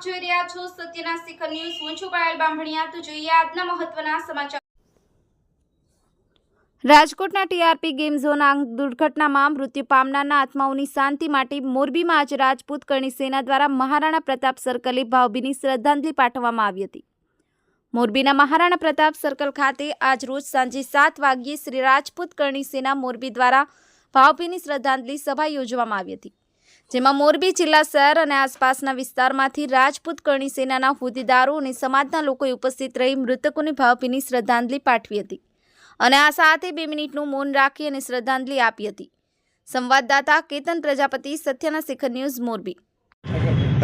સત્યના શિખર ન્યૂઝ. હું છું પાયલ બામભણિયા તો જોઈએ આજના મહત્વના સમાચાર. રાજકોટના ટીઆરપી ગેમ ઝોન દુર્ઘટનામાં મૃત્યુ પામનારના આત્માઓની શાંતિ માટે મોરબીમાં આજે રાજપૂત કરણી સેના દ્વારા મહારાણા પ્રતાપ સર્કલે ભાવભીની શ્રદ્ધાંજલિ પાઠવવામાં આવી હતી. મોરબીના મહારાણા પ્રતાપ સર્કલ ખાતે આજ રોજ સાંજે સાત વાગ્યે શ્રી રાજપૂત કરણી સેના મોરબી દ્વારા ભાવભીની શ્રદ્ધાંજલિ સભા યોજવામાં આવી હતી. જેમાં મોરબી જિલ્લા શહેર અને આસપાસના વિસ્તારમાંથી રાજપૂત કરણી સેનાના હોદ્દેદારો અને સમાજના લોકોએ ઉપસ્થિત રહી મૃતકોને ભાવભીની શ્રદ્ધાંજલિ પાઠવી હતી અને આ સાથે બે મિનિટનું મૌન રાખી અને શ્રદ્ધાંજલિ આપી હતી. સંવાદદાતા કેતન પ્રજાપતિ, સત્યના શિખર ન્યૂઝ, મોરબી.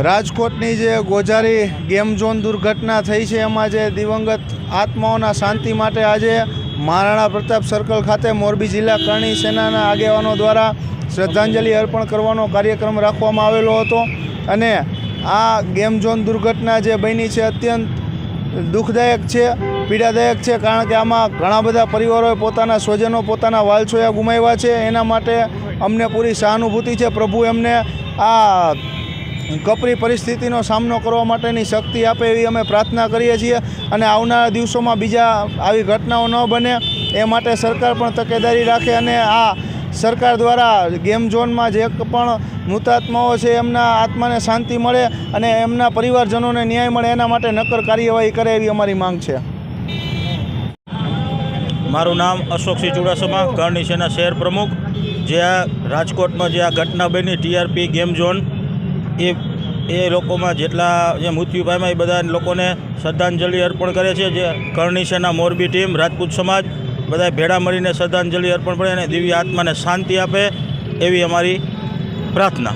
રાજકોટની જે ગોજારી ગેમ ઝોન દુર્ઘટના થઈ છે, એમાં જે દિવંગત આત્માઓના શાંતિ માટે આજે મહારાણા પ્રતાપ સર્કલ ખાતે મોરબી જિલ્લા કરણી સેનાના આગેવાનો દ્વારા શ્રદ્ધાંજલિ અર્પણ કરવાનો કાર્યક્રમ રાખવામાં આવેલો હતો. અને આ ગેમ ઝોન દુર્ઘટના જે બની છે અત્યંત દુઃખદાયક છે, પીડાદાયક છે, કારણ કે આમાં ઘણા બધા પરિવારોએ પોતાના સ્વજનો પોતાના વાલછોયા ગુમાવ્યા છે. એના માટે અમને પૂરી સહાનુભૂતિ છે. પ્રભુ એમને આ કપરી પરિસ્થિતિનો સામનો કરવા માટેની શક્તિ આપે એવી અમે પ્રાર્થના કરીએ છીએ અને આવનારા દિવસોમાં બીજા આવી ઘટનાઓ ન બને એ માટે સરકાર પણ તકેદારી રાખે અને આ સરકાર દ્વારા ગેમ ઝોનમાં જે પણ મૃતાત્માઓ છે એમના આત્માને શાંતિ મળે અને એમના પરિવારજનોને ન્યાય મળે એના માટે નક્કર કાર્યવાહી કરે એવી અમારી માંગ છે. મારું નામ અશોકસિંહ ચુડાસમા કરણી સેના શહેર પ્રમુખ. જે આ રાજકોટમાં જે આ ઘટના બની ટીઆરપી ગેમ ઝોન એ એ લોકોમાં જેટલા જે મૃત્યુ પામ્યા એ બધા લોકોને શ્રદ્ધાંજલિ અર્પણ કરે છે. જે કરણી સેના મોરબી ટીમ, રાજપૂત સમાજ બધા ભેળા મળીને શ્રદ્ધાંજલિ અર્પણ કરે અને દિવ્ય આત્માને શાંતિ આપે એવી અમારી પ્રાર્થના.